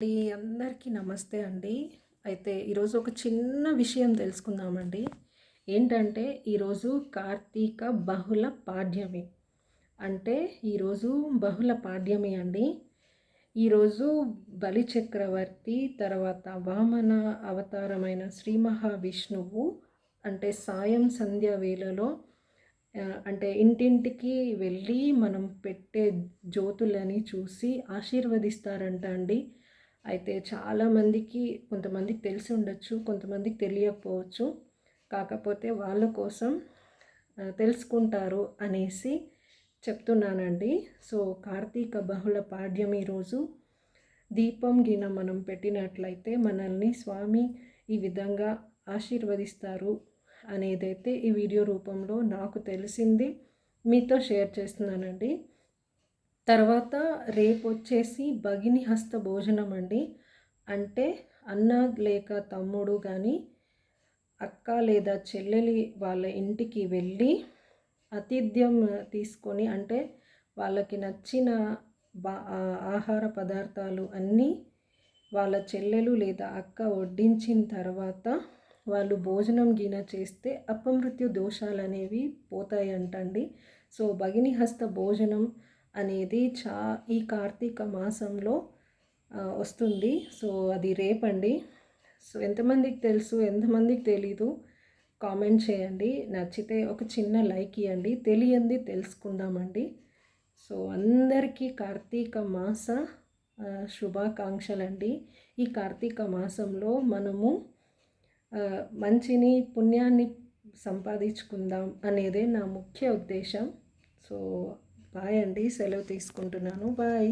అండి అందరికీ నమస్తే అండి. అయితే ఈరోజు ఒక చిన్న విషయం తెలుసుకుందామండి. ఏంటంటే ఈరోజు కార్తీక బహుళ పాడ్యమి. అంటే ఈరోజు బహుళ పాడ్యమి అండి. ఈరోజు బలి చక్రవర్తి తర్వాత వామన అవతారమైన శ్రీ మహావిష్ణువు అంటే సాయం సంధ్య వేళలో అంటే ఇంటింటికి వెళ్ళి మనం పెట్టే జ్యోతులని చూసి ఆశీర్వదిస్తారంట అండి. అయితే చాలామందికి కొంతమందికి తెలిసి ఉండొచ్చు కొంతమందికి తెలియకపోవచ్చు. కాకపోతే వాళ్ళ కోసం తెలుసుకుంటారు అనేసి చెప్తున్నానండి. సో కార్తీక బహుళ పాడ్యమి రోజు దీపం గిన మనం పెట్టినట్లయితే మనల్ని స్వామి ఈ విధంగా ఆశీర్వదిస్తారు అనేదైతే ఈ వీడియో రూపంలో నాకు తెలిసింది. మీతో షేర్ చేస్తున్నానండి. తర్వాత రేపు వచ్చేసి భగిని హస్త భోజనం అండి అంటే అన్న లేక తమ్ముడు కానీ అక్క లేదా చెల్లెలి వాళ్ళ ఇంటికి వెళ్ళి ఆతిథ్యం తీసుకొని అంటే వాళ్ళకి నచ్చిన బా ఆహార పదార్థాలు అన్నీ వాళ్ళ చెల్లెలు లేదా అక్క వడ్డించిన తర్వాత వాళ్ళు భోజనం గిన చేస్తే అపమృత్యు దోషాలు అనేవి పోతాయంటండి. సో భగిని హస్త భోజనం అనేది చా ఈ కార్తీక మాసంలో వస్తుంది. సో అది రేపండి. సో ఎంతమందికి తెలుసు ఎంతమందికి తెలీదు కామెంట్ చేయండి. నచ్చితే ఒక చిన్న లైక్ ఇవ్వండి తెలియంది తెలుసుకుందామండి. సో అందరికీ కార్తీక మాస శుభాకాంక్షలండి. ఈ కార్తీక మాసంలో మనము మంచిని పుణ్యాన్ని సంపాదించుకుందాం అనేదే నా ముఖ్య ఉద్దేశం. సో బాయ్ అండి సెలవు తీసుకుంటున్నాను. బాయ్.